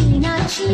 Meenakshi